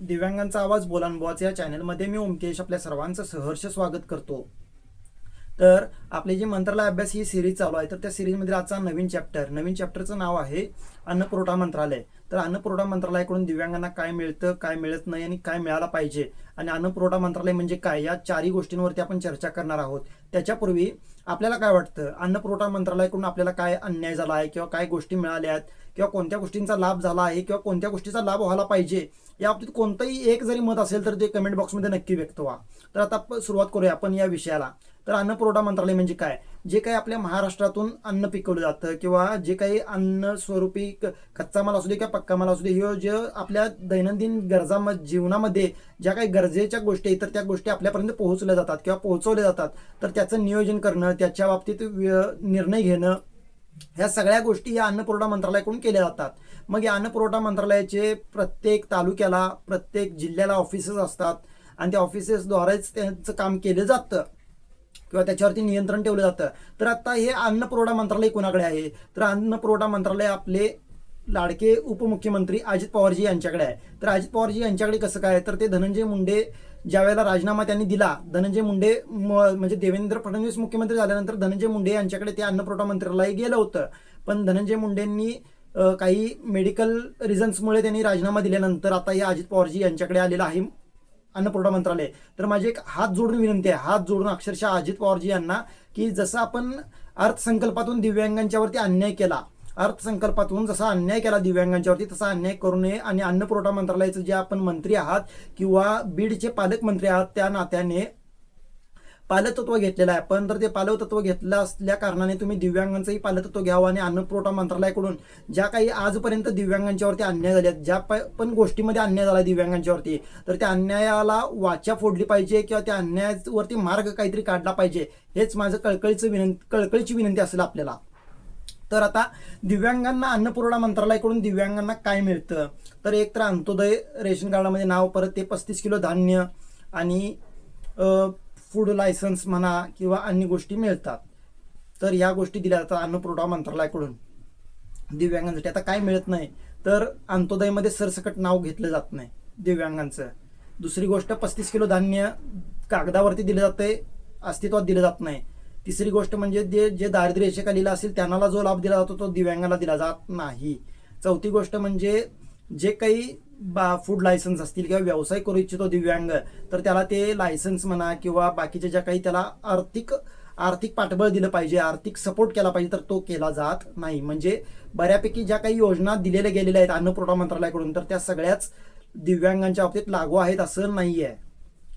दिव्यांगांचा आवाज बोलानबुवाचे या चॅनलमध्ये मी ओमकेश आपल्या सर्वांचं सहर्ष स्वागत करतो. तर आपली जी मंत्रालय अभ्यास ही सिरीज चालू आहे तर त्या सिरीजमध्ये आजचा नवीन चॅप्टर नवीन चॅप्टरचं नाव आहे अन्नपुरवठा मंत्रालय. तर अन्नपुरवठा मंत्रालयाकडून दिव्यांगांना काय मिळतं काय मिळत नाही आणि काय मिळायला पाहिजे? आणि अन्नपुरवठा मंत्रालय म्हणजे काय? या चारही गोष्टींवरती आपण चर्चा करणार आहोत. त्याच्यापूर्वी आपल्याला काय वाटतं? अन्नपुरवठा मंत्रालयाकडून आपल्याला काय अन्याय झाला आहे किंवा काय गोष्टी मिळाल्या आहेत? किंवा कोणत्या गोष्टींचा लाभ झाला आहे? किंवा कोणत्या गोष्टीचा लाभ व्हायला पाहिजे? या बाबतीत कोणतंही एक जरी मत असेल तर ते कमेंट बॉक्समध्ये नक्की व्यक्त व्हा. तर आता सुरुवात करूया आपण या विषयाला. तर अन्नपुरवठा मंत्रालय म्हणजे काय? जे काही आपल्या महाराष्ट्रातून अन्न पिकवलं जातं किंवा जे काही अन्न स्वरूपी क- कच्चा माल असू दे किंवा पक्का माल असू दे हे जे आपल्या दैनंदिन गरजा म- जीवनामध्ये ज्या काही गरजेच्या गोष्टी आहेत तर त्या गोष्टी आपल्यापर्यंत पोहोचल्या जातात किंवा पोहोचवल्या जातात. तर त्याचं नियोजन करणं त्याच्या बाबतीत निर्णय घेणं ह्या सगळ्या गोष्टी या अन्नपुरवठा मंत्रालयाकडून केल्या जातात. मग या अन्नपुरवठा मंत्रालयाचे प्रत्येक तालुक्याला प्रत्येक जिल्ह्याला ऑफिसेस असतात. आणि त्या ऑफिसेसद्वारेच त्यांचं काम केलं जातं. किंवा त्याच्यावरती नियंत्रण ठेवलं जातं. तर आता हे अन्न पुरवठा मंत्रालय कोणाकडे आहे? तर अन्न पुरवठा मंत्रालय आपले लाडके उपमुख्यमंत्री अजित पवारजी यांच्याकडे आहे. तर अजित पवारजी यांच्याकडे कसं काय तर ते धनंजय मुंडे ज्या वेळेला राजीनामा त्यांनी दिला धनंजय मुंडे म- म्हणजे देवेंद्र फडणवीस मुख्यमंत्री झाल्यानंतर धनंजय मुंडे यांच्याकडे ते अन्न पुरवठा मंत्रालय गेलं होतं. पण धनंजय मुंडेंनी काही मेडिकल रिझन्समुळे त्यांनी राजीनामा दिल्यानंतर आता हे अजित पवारजी यांच्याकडे आलेलं आहे. अन्नपुरवठा मंत्रालय. तर माझी एक हात जोडून विनंती आहे. हात जोडून अक्षरशः अजित पवारजी यांना की जसं आपण अर्थसंकल्पातून दिव्यांगांच्यावरती अन्याय केला अर्थसंकल्पातून जसा अन्याय केला दिव्यांगांच्यावरती तसा अन्याय करू नये आणि अन्न पुरवठा मंत्रालयाचे जे आपण मंत्री आहात किंवा बीडचे पालकमंत्री आहात त्या नात्याने पालतत्व घेतलेलं आहे. पण तर ते पालतत्व घेतलं असल्या कारणाने तुम्ही दिव्यांगांचंही पालकत्व घ्यावं आणि अन्नपुरवठा मंत्रालयाकडून ज्या काही आजपर्यंत दिव्यांगांच्यावरती अन्याय झाले आहेत ज्या प- पण गोष्टीमध्ये अन्याय झाला दिव्यांगांच्यावरती तर त्या अन्यायाला वाचा फोडली पाहिजे किंवा त्या अन्यायावरती मार्ग काहीतरी काढला पाहिजे हेच माझं कळकळीचं विनंती कळकळीची विनंती असेल आपल्याला. तर आता दिव्यांगांना अन्नपुरवठा मंत्रालयाकडून दिव्यांगांना काय मिळतं? तर एक तर अंत्योदय रेशन कार्डामध्ये नाव परत ते पस्तीस किलो धान्य आणि फूड लायसन्स म्हणा किंवा अन्य गोष्टी मिळतात. तर या गोष्टी दिल्या जातात अन्न पुरवठा मंत्रालयाकडून. दिव्यांगांसाठी. आता काय मिळत नाही तर अंत्योदयमध्ये सरसकट नाव घेतलं जात नाही दिव्यांगांचं. दुसरी गोष्ट पस्तीस किलो धान्य कागदावरती दिलं जाते अस्तित्वात दिलं जात नाही. तिसरी गोष्ट म्हणजे जे जे दारिद्र्य रेषेखालील असेल त्यांना जो लाभ दिला जातो तो दिव्यांगाला दिला जात नाही. चौथी गोष्ट म्हणजे जे काही बा फूड लायसन्स असतील किंवा व्यवसाय करू इच्छितो दिव्यांग तर त्याला ते लायसन्स म्हणा किंवा बाकीच्या ज्या काही त्याला आर्थिक आर्थिक पाठबळ दिलं पाहिजे आर्थिक सपोर्ट केला पाहिजे तर तो केला जात नाही. म्हणजे बऱ्यापैकी ज्या काही योजना दिलेल्या गेलेल्या आहेत अन्नपुरवठा मंत्रालयाकडून तर त्या सगळ्याच दिव्यांगांच्या बाबतीत लागू आहेत असं नाही आहे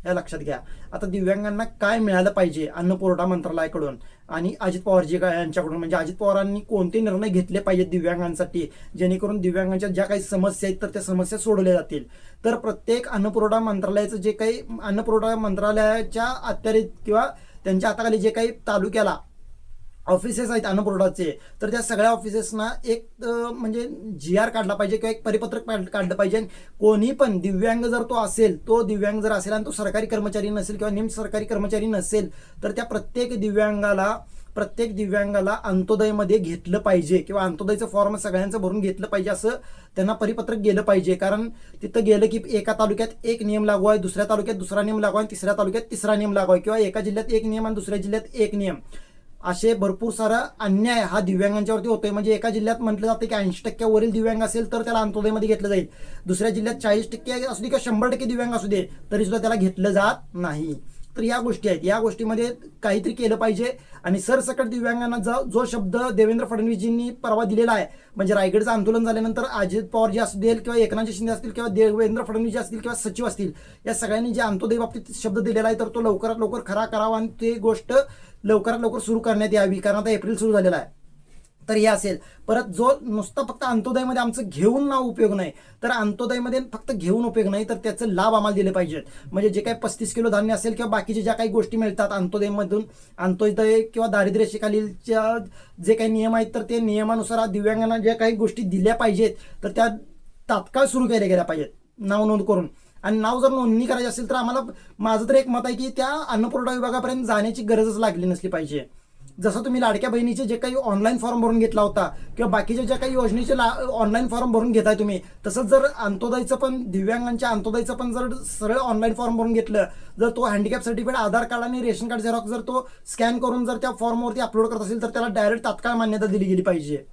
या लक्षात घ्या. आता दिव्यांगांना काय मिळालं पाहिजे अन्नपुरवठा मंत्रालयाकडून? आणि अजित पवारजी यांच्याकडून? म्हणजे अजित पवारांनी कोणते निर्णय घेतले पाहिजेत दिव्यांगांसाठी? जेणेकरून दिव्यांगांच्या ज्या काही समस्या आहेत तर त्या समस्या सोडवल्या जातील. तर प्रत्येक अन्नपुरवठा मंत्रालयाचं जे काही अन्नपुरवठा मंत्रालयाच्या अत्यारित किंवा त्यांच्या हाताखाली जे काही तालुक्याला ऑफिसेस आहेत अन्नपुरवठाचे तर त्या सगळ्या ऑफिसेसना एक म्हणजे जी आर काढला पाहिजे किंवा एक परिपत्रक काढलं पाहिजे. आणि कोणी पण दिव्यांग जर तो असेल तो दिव्यांग जर असेल आणि तो सरकारी कर्मचारी नसेल किंवा निम सरकारी कर्मचारी नसेल तर त्या प्रत्येक दिव्यांगाला प्रत्येक दिव्यांगाला अंत्योदयमध्ये घेतलं पाहिजे किंवा अंत्योदयचं फॉर्म सगळ्यांचं भरून घेतलं पाहिजे असं त्यांना परिपत्रक गेलं पाहिजे. कारण तिथं गेलं की एका तालुक्यात एक नियम लागू आहे दुसऱ्या तालुक्यात दुसरा नियम लागू आहे आणि तिसऱ्या तालुक्यात तिसरा नियम लागू आहे किंवा एका जिल्ह्यात एक नियम आणि दुसऱ्या जिल्ह्यात एक नियम. असे भरपूर सारा अन्याय हा दिव्यांगांच्यावरती होतोय. म्हणजे एका जिल्ह्यात म्हटलं जातं की ऐंशी टक्क्यावरील दिव्यांग असेल तर त्याला अंत्योदयमध्ये घेतलं जाईल. दुसऱ्या जिल्ह्यात चाळीस टक्के असू दे किंवा शंभर टक्के दिव्यांग असू दे तरी सुद्धा त्याला घेतलं जात नाही. तर या गोष्टी आहेत. या गोष्टीमध्ये काहीतरी केलं पाहिजे. आणि सरसकट दिव्यांगांना जो जो शब्द देवेंद्र फडणवीसजींनी परवा दिलेला आहे म्हणजे रायगडचं आंदोलन झाल्यानंतर अजित पवार जे असतील किंवा एकनाथ शिंदे असतील किंवा देवेंद्र फडणवीस जे असतील किंवा सचिव असतील या सगळ्यांनी जे अंत्योदय बाबतीत शब्द दिलेला आहे तर तो लवकरात लवकर खरा करावा. आणि ते गोष्ट लवकरात लवकर सुरू करण्यात यावी कारण आता एप्रिल सुरू झालेला आहे. तर हे असेल. परत जो नुसता फक्त अंत्योदयमध्ये आमचं घेऊन ना उपयोग नाही तर अंत्योदयमध्ये फक्त घेऊन उपयोग नाही तर त्याचे लाभ आम्हाला दिले पाहिजेत. म्हणजे जे काही पस्तीस किलो धान्य असेल किंवा बाकीचे ज्या काही गोष्टी मिळतात अंत्योदयमधून अंत्योदय किंवा दारिद्र्यशेखालीलच्या जे काही नियम आहेत तर ते नियमानुसार दिव्यांगांना ज्या काही गोष्टी दिल्या पाहिजेत तर त्या तात्काळ सुरू केल्या गेल्या पाहिजेत. नाव नोंद करून. आणि नाव जर नोंदणी करायची असेल तर आम्हाला माझं तर एक मत आहे की त्या अन्नपुरवठा विभागापर्यंत जाण्याची गरजच लागली नसली पाहिजे. जसं तुम्ही लाडक्या बहिणीचे जे काही ऑनलाईन फॉर्म भरून घेतला होता किंवा बाकीच्या ज्या काही योजनेचे ऑनलाईन फॉर्म भरून घेताय तुम्ही तसंच जर अंत्योदयचं पण दिव्यांगांच्या अंत्योदयचं पण जर सरळ ऑनलाईन फॉर्म भरून घेतलं जर तो हँडिकॅप सर्टिफिकेट आधार कार्ड आणि रेशन कार्ड झेरॉक्स जर तो स्कॅन करून जर त्या फॉर्मवरती अपलोड करत असेल तर त्याला डायरेक्ट तात्काळ मान्यता दिली गेली पाहिजे.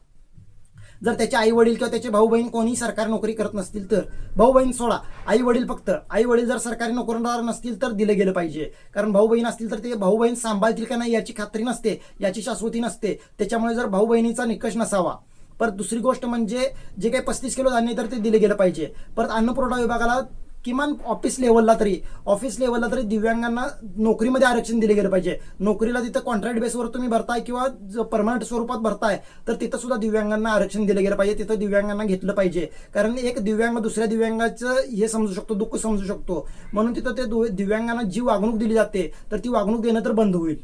जर त्याचे आई वडील किंवा त्याचे भाऊ बहीण कोणी सरकारी नोकरी करत नसतील तर भाऊ बहीण सोडा. आई वडील फक्त. आई वडील जर सरकारी नोकरदार नसतील तर दिलं गेलं पाहिजे. कारण भाऊ बहीण असतील तर ते भाऊ बहीण सांभाळतील का नाही याची खात्री नसते याची शाश्वती नसते. त्याच्यामुळे जर भाऊ बहिणीचा निकष नसावा. परत दुसरी गोष्ट म्हणजे जे काही पस्तीस किलो धान्य तर ते दिले गेलं पाहिजे. परत अन्नपुरवठा विभागाला किमान ऑफिस लेवलला तरी ऑफिस लेवलला तरी दिव्यांगांना नोकरीमध्ये आरक्षण दिले गेलं पाहिजे. नोकरीला तिथं कॉन्ट्रॅक्ट बेसवर तुम्ही भरताय किंवा परमनंट स्वरूपात भरताय तर तिथं सुद्धा दिव्यांगांना आरक्षण दिलं गेलं पाहिजे. तिथं दिव्यांगांना घेतलं पाहिजे. कारण एक दिव्यांग दुसऱ्या दिव्यांगाचं हे समजू शकतो दुःख समजू शकतो. म्हणून तिथं ते दु- दिव्यांगांना जी वागणूक दिली जाते तर ती वागणूक देणं तर बंद होईल.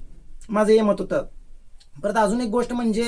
माझं हे मत होतं. परत अजून एक गोष्ट म्हणजे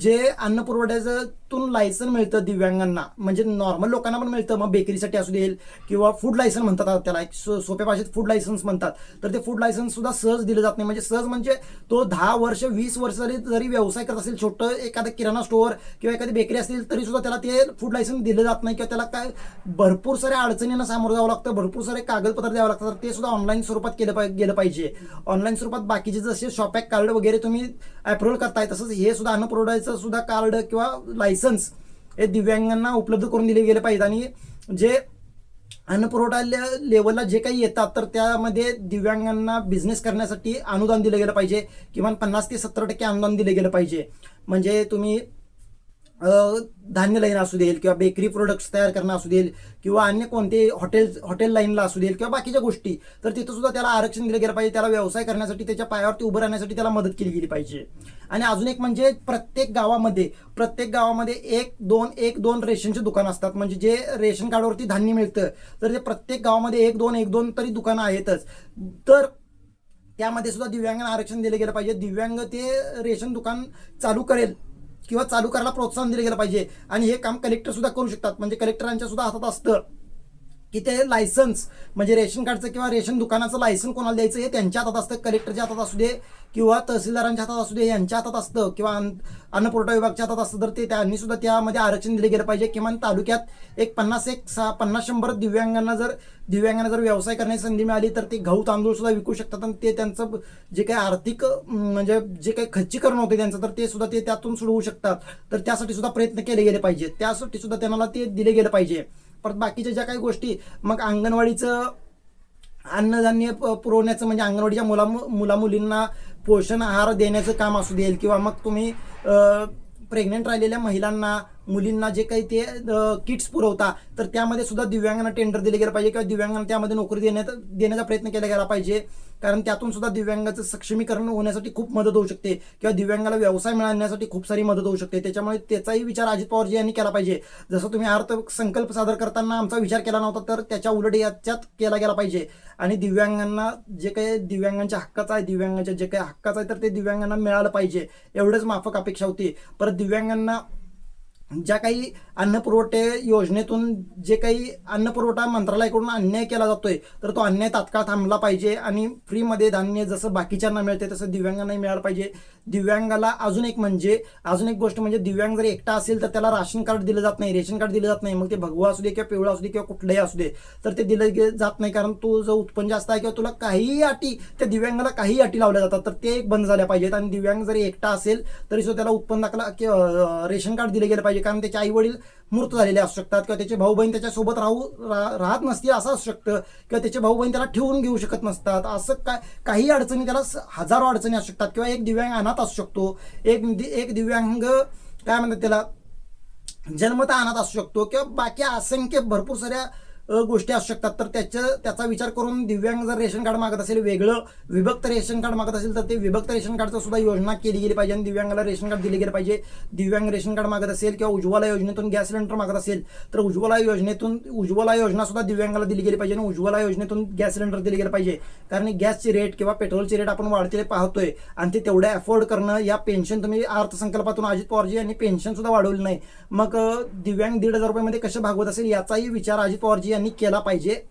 जे अन्न पुरवठ्यातून लायसन मिळतं दिव्यांगांना म्हणजे नॉर्मल लोकांना पण मिळतं. मग बेकरीसाठी असू देईल किंवा फूड लायसन म्हणतात त्याला एक सो- सोप्या भाषेत फूड लायसन्स म्हणतात. तर ते फूड लायसन्स सुद्धा सहज दिलं जात नाही. म्हणजे सहज म्हणजे तो दहा वर्ष वीस वर्ष जरी जरी व्यवसाय करत असेल छोटं एखादं किराणा स्टोअर किंवा एखादी बेकरी असेल तरी सुद्धा त्याला ते फूड लायसन्स दिलं जात नाही किंवा त्याला काय भरपूर साऱ्या अडचणींना सामोरं जावं लागतं. भरपूर सारे कागदपत्र द्यावं लागतं तर ते सुद्धा ऑनलाईन स्वरूपात केलं पाहिजे गेलं पाहिजे. ऑनलाईन स्वरूपात बाकीचे जसे शॉपॅक कार्ड वगैरे तुम्ही अप्रुव्हल करताय तसंच हे सुद्धा अन्न पुरवठ्याचं सुद्धा कार्ड किंवा लायसन्स हे दिव्यांगांना उपलब्ध करून दिले गेले पाहिजेत. आणि जे अन्नपुरवठा ले- लेवलला जे काही येतात तर त्यामध्ये दिव्यांगांना बिझनेस करण्यासाठी अनुदान दिलं गेलं पाहिजे. किमान पन्नास ते सत्तर टक्के अनुदान दिले गेलं पाहिजे. म्हणजे तुम्ही धान्य लाईन असू देईल किंवा बेकरी प्रोडक्ट्स तयार करणं असू देईल किंवा अन्य कोणते हॉटेल हॉटेल लाईनला असू देईल किंवा बाकीच्या गोष्टी तर तिथं सुद्धा त्याला आरक्षण दिलं गेलं पाहिजे त्याला व्यवसाय करण्यासाठी त्याच्या पायावरती उभं राहण्यासाठी त्याला मदत केली गेली पाहिजे. आणि अजून एक म्हणजे प्रत्येक गावामध्ये प्रत्येक गावामध्ये एक दोन एक दोन रेशनचे दुकान असतात. म्हणजे जे रेशन कार्डवरती धान्य मिळतं तर ते प्रत्येक गावामध्ये एक दोन एक दोन तरी दुकानं आहेतच. तर त्यामध्ये सुद्धा दिव्यांगांना आरक्षण दिलं गेलं पाहिजे. दिव्यांग ते रेशन दुकान चालू करेल किंवा चालू करायला प्रोत्साहन दिलं गेलं पाहिजे. आणि हे काम कलेक्टर सुद्धा करू शकतात. म्हणजे कलेक्टरांच्या सुद्धा हातात असतं. की ते लायसन्स म्हणजे रेशन कार्डचं किंवा रेशन दुकानाचं लायसन कोणाला द्यायचं हे त्यांच्या हातात असतं कलेक्टरच्या हातात असू दे किंवा तहसीलदारांच्या हातात असू दे यांच्या हातात असतं किंवा अन्न विभागच्या हातात असतं तर ते त्यांनी सुद्धा त्यामध्ये आरक्षण दिले गेलं पाहिजे. किमान तालुक्यात एक पन्नास एक सहा पन्नास शंभर दिव्यांगांना जर दिव्यांगांना जर व्यवसाय करण्याची संधी मिळाली तर ते गहू तांदूळ सुद्धा विकू शकतात आणि ते त्यांचं जे काही आर्थिक म्हणजे जे काही खच्चीकरण होते त्यांचं तर ते सुद्धा ते त्यातून सोडवू शकतात. तर त्यासाठी सुद्धा प्रयत्न केले गेले पाहिजे त्यासाठी सुद्धा त्यांना ते दिले गेले पाहिजे. परत बाकीच्या ज्या काही गोष्टी मग अंगणवाडीचं अन्नधान्य प- पुरवण्याचं म्हणजे अंगणवाडीच्या मुला मुला मुलींना पोषण आहार देण्याचं काम असू देईल किंवा मग तुम्ही प्रेग्नेंट राहिलेल्या महिलांना मुलींना जे काही ते किट्स पुरवता तर त्यामध्ये सुद्धा दिव्यांगांना टेंडर दिले गेलं पाहिजे किंवा दिव्यांगांना त्यामध्ये नोकरी देण्यात देण्याचा प्रयत्न केला गेला पाहिजे. कारण त्यातून सुद्धा दिव्यांगाचं सक्षमीकरण होण्यासाठी खूप मदत होऊ शकते किंवा दिव्यांगाला व्यवसाय मिळण्यासाठी खूप सारी मदत होऊ शकते. त्याच्यामुळे त्याचाही विचार अजित पवारजी यांनी केला पाहिजे. जसं तुम्ही अर्थसंकल्प सादर करताना आमचा विचार केला नव्हता तर त्याच्या उलट याच्यात केला गेला पाहिजे. आणि दिव्यांगांना जे काही दिव्यांगांच्या हक्काचं आहे दिव्यांगांच्या जे काही हक्काचं आहे तर ते दिव्यांगांना मिळालं पाहिजे. एवढंच माफक अपेक्षा होती. परत दिव्यांगांना ज्या काही अन्न पुरवठे योजनेतून जे काही अन्न पुरवठा मंत्रालयाकडून अन्याय केला जातोय तर तो अन्याय तात्काळ थांबला पाहिजे आणि फ्रीमध्ये धान्य जसं बाकीच्यांना मिळते तसं दिव्यांगांनाही मिळालं पाहिजे. दिव्यांगाला अजून एक म्हणजे अजून एक गोष्ट म्हणजे दिव्यांग जर एकटा असेल तर त्याला राशन कार्ड दिलं जात नाही रेशन कार्ड दिलं जात नाही मग ते भगवा असू दे किंवा पिवळा असू दे किंवा कुठलंही असू दे तर ते दिलं जात नाही कारण तू जो उत्पन्न जास्त आहे किंवा तुला काहीही अटी त्या दिव्यांगाला काही अटी लावल्या जातात तर ते एक बंद झाल्या पाहिजेत. आणि दिव्यांग जरी एकटा असेल तरी सुद्धा त्याला उत्पन्न दाखला रेशन कार्ड दिलं गेलं पाहिजे. कारण त्याचे आई वडील मृत झालेले असू शकतात किंवा त्याचे भाऊ बहीण त्याच्यासोबत राहू रा- राहत नसतील असं असू शकतं. किंवा त्याचे भाऊ बहीण त्याला ठेवून घेऊ शकत नसतात. असं काय काही अडचणी त्याला हजारो अडचणी असू शकतात. किंवा एक दिव्यांग अनाथ असू शकतो. एक दि- एक दिव्यांग काय म्हणतात त्याला जन्मता अनाथ असू शकतो. किंवा बाकी असंख्य भरपूर साऱ्या गोष्टी असू शकतात. तर त्याच्या त्याचा विचार करून दिव्यांग जर रेशन कार्ड मागत असेल वेगळं विभक्त रेशन कार्ड मागत असेल तर ते विभक्त रेशन कार्डचं सुद्धा योजना केली गेली पाहिजे आणि दिव्यांगाला रेशन कार्ड दिले गेले पाहिजे. दिव्यांग रेशन कार्ड मागत असेल किंवा उज्ज्वला योजनेतून गॅस सिलेंडर मागत असेल तर उज्ज्वला योजनेतून उज्ज्वला योजना सुद्धा दिव्यांगाला दिली गेली पाहिजे आणि उज्ज्वला योजनेतून गॅस सिलेंडर दिले गेले पाहिजे. कारण गॅसची रेट किंवा पेट्रोलची रेट आपण वाढतेले पाहतोय आणि ते तेवढ्या अफोर्ड करणं या पेन्शन तुम्ही अर्थसंकल्पातून अजित पवारजी यांनी पेन्शन सुद्धा वाढवली नाही. मग दिव्यांग दीड हजार रुपयामध्ये कसे भागवत असेल याचाही विचार अजित पवारजी यांनी केला पाहिजे.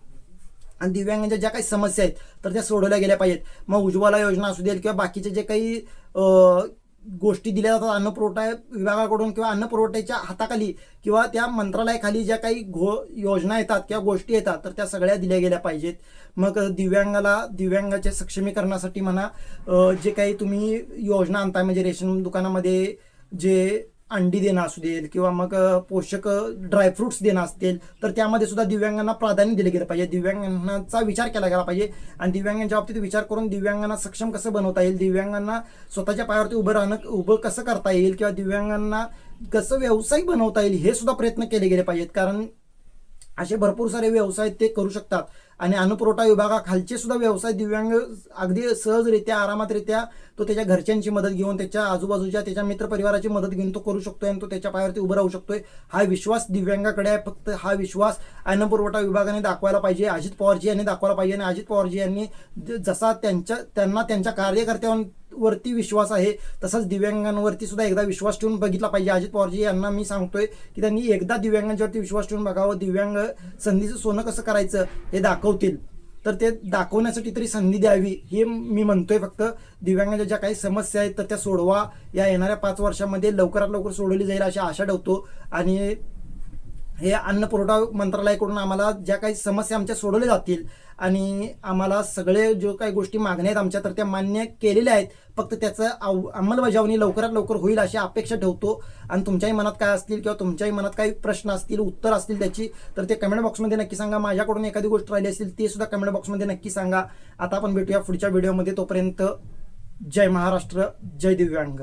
आणि दिव्यांगांच्या ज्या काही समस्या आहेत तर त्या सोडवल्या गेल्या पाहिजेत. मग उज्ज्वला योजना असू देईल किंवा बाकीचे जे काही गोष्टी दिल्या जातात अन्नपुरवठा विभागाकडून किंवा अन्नपुरवठ्याच्या हाताखाली किंवा त्या मंत्रालयाखाली ज्या काही घो योजना येतात किंवा गोष्टी येतात तर त्या सगळ्या दिल्या गेल्या पाहिजेत. मग दिव्यांगाला दिव्यांगाच्या सक्षमीकरणासाठी म्हणा जे काही तुम्ही योजना आणताय म्हणजे रेशन दुकानामध्ये जे अंडी देणं असू देईल किंवा मग पोषक ड्रायफ्रुट्स देणं असतील तर त्यामध्ये सुद्धा दिव्यांगांना प्राधान्य दिलं गेलं पाहिजे. दिव्यांगांचा विचार केला गेला पाहिजे आणि दिव्यांगांच्या बाबतीत विचार करून दिव्यांगांना सक्षम कसं बनवता येईल दिव्यांगांना स्वतःच्या पायावरती उभं राहणं उभं कसं करता येईल किंवा दिव्यांगांना कसं व्यावसायिक बनवता येईल हे सुद्धा प्रयत्न केले गेले पाहिजेत. कारण असे भरपूर सारे व्यवसाय ते करू शकतात. आणि अन्नपुरवठा विभागाखालचे सुद्धा व्यवसाय दिव्यांग अगदी सहजरित्या आरामातरित्या तो त्याच्या घरच्यांची मदत घेऊन त्याच्या आजूबाजूच्या त्याच्या मित्रपरिवाराची मदत घेऊन तो करू शकतोय आणि तो त्याच्या पायावरती उभं राहू शकतोय. हा विश्वास दिव्यांगाकडे आहे. फक्त हा विश्वास अन्नपुरवठा विभागाने दाखवायला पाहिजे अजित पवारजी यांनी दाखवायला पाहिजे. आणि अजित पवारजी यांनी जसा त्यांच्या त्यांना त्यांच्या वरती विश्वास आहे तसंच दिव्यांगांवरती सुद्धा एकदा विश्वास ठेवून बघितला पाहिजे. अजित पवारजी यांना मी सांगतोय की त्यांनी एकदा दिव्यांगांच्यावरती विश्वास ठेवून बघावं. दिव्यांग संधीचं सोनं कसं करायचं हे दाखवतील. तर ते दाखवण्यासाठी तरी संधी द्यावी हे मी म्हणतोय फक्त. दिव्यांगांच्या ज्या काही समस्या आहेत तर त्या सोडवा. या येणाऱ्या पाच वर्षामध्ये लवकरात लवकर सोडवली जाईल अशी आशा ठेवतो. आणि हे अन्न पुरवठा मंत्रालयाकडून आम्हाला ज्या काही समस्या आमच्या सोडवल्या जातील आणि आम्हाला सगळे जो काही गोष्टी मागण्या आहेत आमच्या तर त्या मान्य केलेल्या आहेत. फक्त त्याचं आव- अंमलबजावणी लवकरात लवकर होईल अशी अपेक्षा ठेवतो. आणि तुमच्याही मनात काय असतील किंवा तुमच्याही मनात काही प्रश्न असतील उत्तर असतील त्याची तर ते कमेंट बॉक्समध्ये नक्की सांगा. माझ्याकडून एखादी गोष्ट राहिली असेल ती सुद्धा कमेंट बॉक्समध्ये नक्की सांगा. आता आपण भेटूया पुढच्या व्हिडिओमध्ये तोपर्यंत जय महाराष्ट्र जय दिव्यांग.